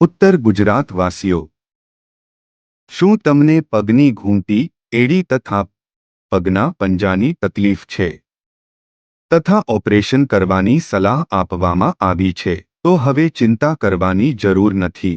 ઉત્તર ગુજરાત વાસીઓ શું તમને પગની ઘૂંટી એડી તથા પગના પંજાની તકલીફ છે તથા ઓપરેશન કરવાની સલાહ આપવામાં આવી છે તો હવે ચિંતા કરવાની જરૂર નથી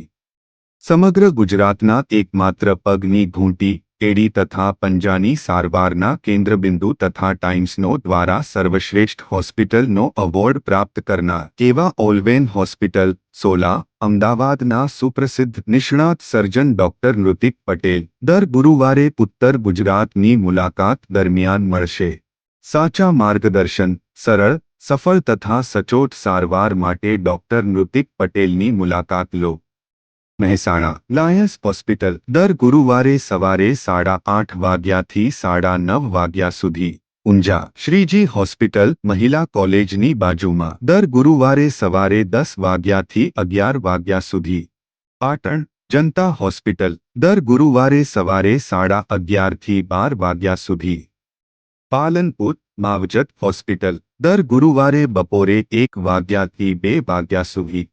સમગ્ર ગુજરાતના એકમાત્ર પગની ઘૂંટી એડી તથા પંજાની સારવારના કેન્દ્રબિંદુ તથા ટાઈમ્સનો દ્વારા સર્વશ્રેષ્ઠ હોસ્પિટલનો એવોર્ડ પ્રાપ્ત કરનાર એવા ઓલવેન હોસ્પિટલ સોલા અમદાવાદના સુપ્રસિદ્ધ નિષ્ણાત સર્જન ડોક્ટર નૃતિક પટેલ દર ગુરુવારે ઉત્તર ગુજરાતની મુલાકાત દરમિયાન મળશે સાચા માર્ગદર્શન સરળ સફળ તથા સચોટ સારવાર માટે ડોક્ટર નૃતિક પટેલની મુલાકાત લો મહેસાણા લાયન્સ હોસ્પિટલ દર ગુરુવારે સવારે સાડા આઠ વાગ્યાથી સાડા નવ વાગ્યા સુધી ઊંઝા શ્રીજી હોસ્પિટલ મહિલા કોલેજની બાજુમાં દર ગુરુવારે સવારે દસ વાગ્યાથી અગિયાર વાગ્યા સુધી પાટણ જનતા હોસ્પિટલ દર ગુરુવારે સવારે સાડા અગિયારથી બાર વાગ્યા સુધી પાલનપુર માવજત હોસ્પિટલ દર ગુરુવારે બપોરે એક વાગ્યાથી બે વાગ્યા સુધી